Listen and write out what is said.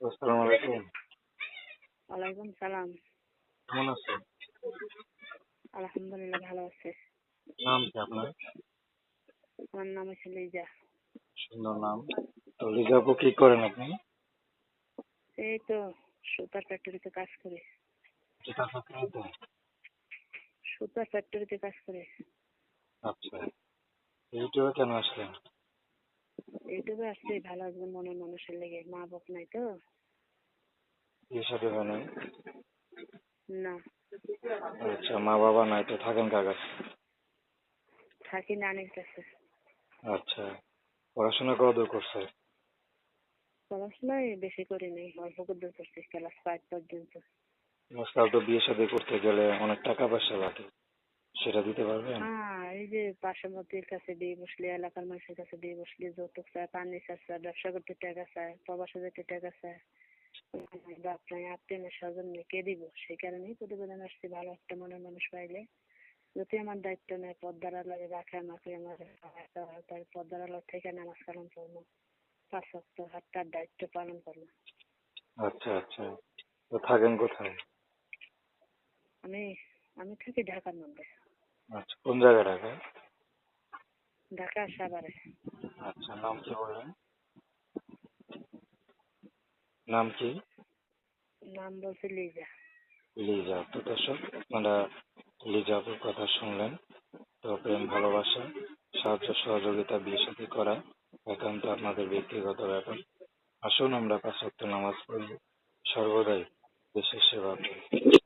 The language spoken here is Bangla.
আসসালামু আলাইকুম ওয়ালাইকুম সালাম। কেমন আছেন? আলহামদুলিল্লাহ ভালো আছে। নাম কি আপনার? আমার নাম হচ্ছে লিজা। সুন্দর নাম। তো লিজা আপু কি করেন আপনি? এই তো সুতার ফ্যাক্টরিতে কাজ করি। জুতা ফ্যাক্টরিতে সুতার ফ্যাক্টরিতে কাজ করি। আচ্ছা। ইউটিউবে কেন আসলেন? ইউটিউবে আসছি ভালো একজন মনের মানুষের লেগে। মা বাপ নাই তো? বিয়ে হয় না। আচ্ছা মা বাবা নাই তো থাকেন কার কাছে? থাকি নানির কাছে। আচ্ছা পড়াশোনা কত দূর করছে? পড়াশোনায় বেশি করি নাই অল্প দূর করছি ক্লাস ফাইভ পর্যন্ত। আজকাল তো বিয়ে শাদী করতে গেলে অনেক টাকা পয়সা লাগে সেটা দিতে পারবেন? হ্যাঁ এই যে পার্শ্ববর্তীর কাছে দিয়ে বসলে এলাকার মানুষের কাছে দিয়ে বসলে যৌতুক চায় পানি চায় ব্যবসা করতে টাকা চায় প্রবাসে যেতে টাকা চায়। বাপ নাই আত্মীয় স্বজন কে দিব? সেই কারণেই প্রতিবেদন আসছি ভালো একটা মনের মানুষ পাইলে। যদি আমার দায়িত্ব নেয় পদ্মার আলোয় রাখে আমাকে আমার তার পদ্মার আলোর থেকে নামাজ কালাম করব। পাঁচ সপ্তাহ হাতটার দায়িত্ব পালন করব। আচ্ছা আচ্ছা। তো থাকেন কোথায়? আমি আমি থাকি ঢাকার মধ্যে। আচ্ছা কোন জায়গায় ঢাকায় ঢাকা সাভারে। আচ্ছা নাম কি বললেন? নাম কি? নাম বলছে লিজা। লিজা তো দর্শক আপনারা লিজা আপুর কথা শুনলেন। তো প্রেম ভালোবাসা সাহায্য সহযোগিতা বিয়ে সাথে করা একান্ত আপনাদের ব্যক্তিগত ব্যাপার। আসুন আমরা পাঁচ নামাজ পড়ি। সর্বদাই দেশের সেবা করি।